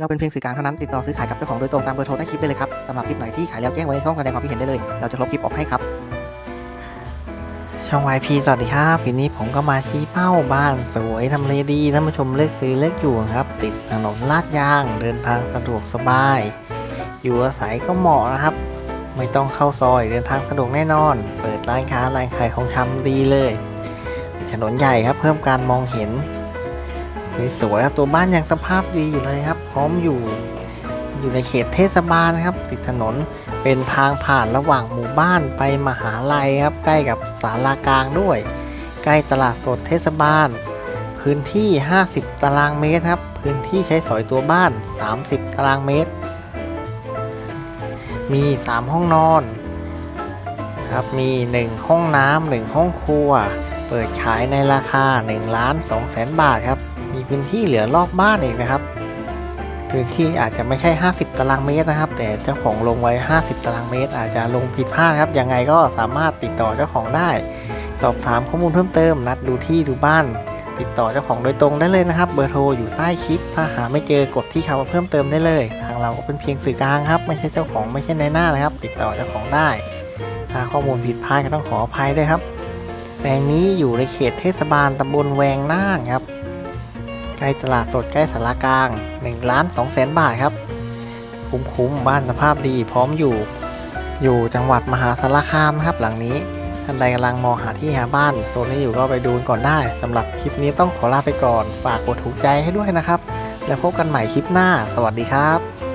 เราเป็นเพียงสื่อกลางเท่านั้นติดต่อซื้อขายกับเจ้าของโดยตรงตามเบอร์โทรใต้คลิปได้เลยครับสำหรับคลิปไหนที่ขายแล้วแจ้งไว้ในช่องแสดงความคิดเห็นได้เลย เราจะลบคลิปออกให้ครับ ช่อง YP สวัสดีครับปีนี้ผมก็มาชี้เป้าบ้านสวยทำเลดีท่านผู้ชมเลือกซื้อเลือกอยู่ครับ ติดถนนลาดยาง เดินทางสะดวกสบาย อยู่อาศัยก็เหมาะนะครับ ไม่ต้องเข้าซอยเดินทางสะดวกแน่นอน เปิดร้านค้าร้านขายของชำดีเลย ถนนใหญ่ครับเพิ่มการมองเห็น สวยๆครับตัวบ้านยังสภาพดีอยู่เลยครับ พร้อมอยู่อยู่ในเขตเทศบาลนะครับ ติดถนนเป็นทางผ่านระหว่างหมู่บ้านไปมหาลัยครับ ใกล้กับศาลากลางด้วย ใกล้ตลาดสดเทศบาล พื้นที่ 50 ตารางเมตรครับ พื้นที่ใช้สอยตัวบ้าน 30 ตารางเมตร มี 3 ห้องนอนครับมี 1 ห้องน้ำ1ห้องครัว เปิดขายในราคา1ล้าน2แสนบาทครับ พื้นที่เหลือรอบบ้านอีกนะครับ พื้นที่อาจจะไม่ใช่ 50 ตารางเมตรนะครับ แต่เจ้าของลงไว้ 50 ตารางเมตร อาจจะลงผิดพลาดครับยังไงก็สามารถติดต่อเจ้าของได้ สอบถามข้อมูลเพิ่มเติม นัดดูที่ดูบ้าน ติดต่อเจ้าของโดยตรงได้เลยนะครับ เบอร์โทรอยู่ใต้คลิป ถ้าหาไม่เจอกดที่คำว่าเพิ่มเติมได้เลย ทางเราก็เป็นเพียงสื่อกลางครับไม่ใช่เจ้าของไม่ใช่ในหน้านะครับ ติดต่อเจ้าของได้ถ้าข้อมูลผิดพลาดก็ต้องขออภัยด้วยครับแปลงนี้อยู่ในเขตเทศบาลตำบลแวงน่านครับ ใกล้ตลาดสดใกล้สารากลาง1ล้าน2แสนบาทครับ คุ้มๆบ้านสภาพดีพร้อมอยู่ อยู่จังหวัดมหาสารคามนะครับหลังนี้ท่านใดกำลังมองหาที่หาบ้านโซนนี้อยู่ก็ไปดูก่อนได้สำหรับคลิปนี้ต้องขอลาไปก่อน ฝากกดถูกใจให้ด้วยนะครับ แล้วพบกันใหม่คลิปหน้า สวัสดีครับ